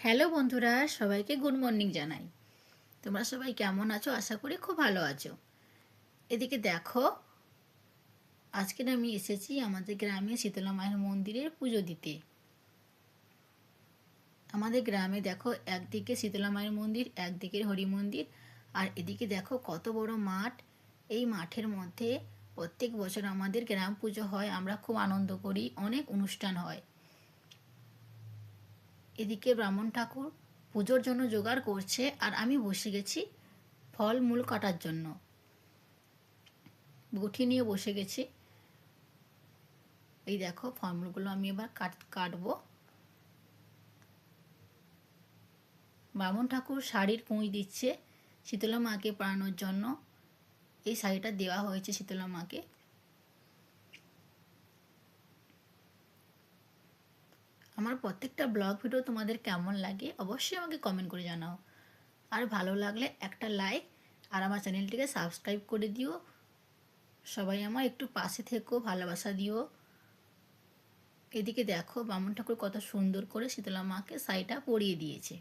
Hello বন্ধুরা, সবাইকে good morning জানাই। তোমরা সবাই কেমন আছো? আশা করি খুব ভালো আছো। এদিকে দেখো, আজকে আমি এসেছি আমাদের গ্রামে শীতলা মায়ের মন্দিরের পুজো দিতে। আমাদের গ্রামে দেখো, একদিকে শীতলা মায়ের মন্দির একদিকে হরি মন্দির। আর এদিকে দেখো, কত বড় মাঠ। এই মাঠের মধ্যে প্রত্যেক বছর আমাদের গ্রাম পুজো হয়, আমরা খুব আনন্দ করি, অনেক অনুষ্ঠান হয়। এদিকে ব্রাহ্মণ ঠাকুর পুজোর জন্য জোগাড় করছে আর আমি বসে গেছি ফল মূল কাটার জন্য। গুঠি নিয়ে বসে গেছি। এই দেখো ফলমূলগুলো আমি এবার কাট, কাটবো। ব্রাহ্মণ ঠাকুর শাড়ির কুঁই দিচ্ছে শীতলা মাকে পড়ানোর জন্য। এই শাড়িটা দেওয়া হয়েছে শীতলা মাকে। আমার প্রত্যেকটা ব্লগ ভিডিও তোমাদের কেমন লাগে অবশ্যই আমাকে কমেন্ট করে জানাও। আর ভালো লাগলে একটা লাইক আর আমার চ্যানেলটিকে সাবস্ক্রাইব করে দিও। সবাই আমার একটু পাশে থেকো, ভালোবাসা দিও। এদিকে দেখো বামন ঠাকুর কত সুন্দর করে শীতলা মাকে শাড়িটা পরিয়ে দিয়েছে।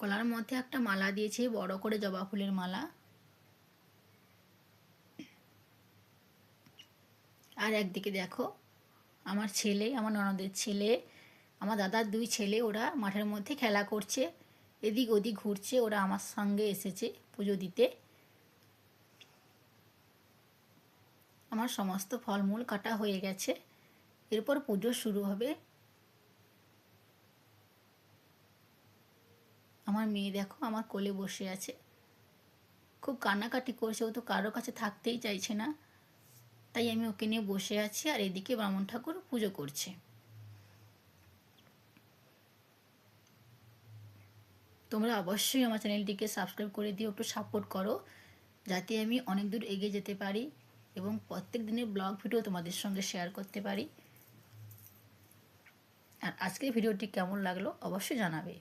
কলার মধ্যে একটা মালা দিয়েছে, বড় করে জবা ফুলের মালা। আর একদিকে দেখো, আমার ছেলে, আমার ননদের ছেলে, আমার দাদার দুই ছেলে, ওরা মাঠের মধ্যে খেলা করছে। এদিক ওদিক ঘুরছে, ওরা আমার সঙ্গে এসেছে পুজো দিতে। আমার সমস্ত ফলমূল কাটা হয়ে গেছে। এরপর পুজো শুরু হবে। আমার মেয়ে দেখো, আমার কোলে বসে আছে। খুব কান্নাকাটি করছে, ও তো কারও কাছে থাকতেই চাইছে না। তাই আমি ওকে নিয়ে বসে আছি আর এদিকে ব্রাহ্মণ ঠাকুর পুজো করছে। তোমরা অবশ্যই আমার চ্যানেলটিকে সাবস্ক্রাইব করে দিও, একটু সাপোর্ট করো, যাতে আমি অনেক দূর এগিয়ে যেতে পারি এবং প্রত্যেক দিনের ব্লগ, ভিডিও তোমাদের সঙ্গে শেয়ার করতে পারি। আর আজকের ভিডিওটি কেমন লাগল অবশ্যই জানাবে।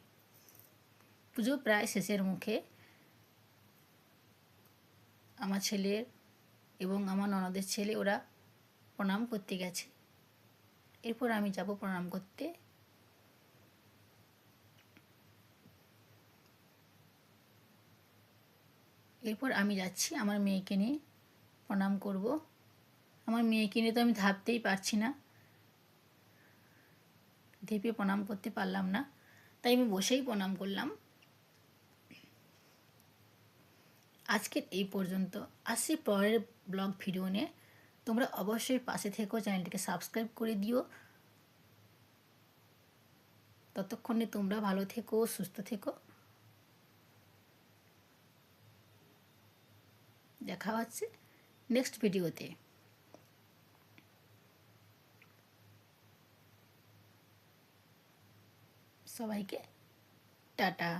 পুজো প্রায় শেষের মুখে। আমার ছেলের এবং আমার ননদের ছেলে, ওরা প্রণাম করতে গেছে। এরপর আমি যাব প্রণাম করতে। এরপর আমি যাচ্ছি, আমার মেয়েকে নিয়ে প্রণাম করব। আমার মেয়েকে নিয়ে তো আমি ভাবতেই পারছি না। ধেপে প্রণাম করতে পারলাম না। তাই আমি বসেই প্রণাম করলাম। আজকের এই পর্যন্ত। আসছি পরের ব্লগ ভিডিও নিয়ে। তোমরা অবশ্যই পাশে থেকো, চ্যানেলটিকে সাবস্ক্রাইব করে দিও। ততক্ষণে তোমরা ভালো থেকো, সুস্থ থেকো। দেখা হচ্ছে নেক্সট ভিডিওতে। সবাইকে টাটা।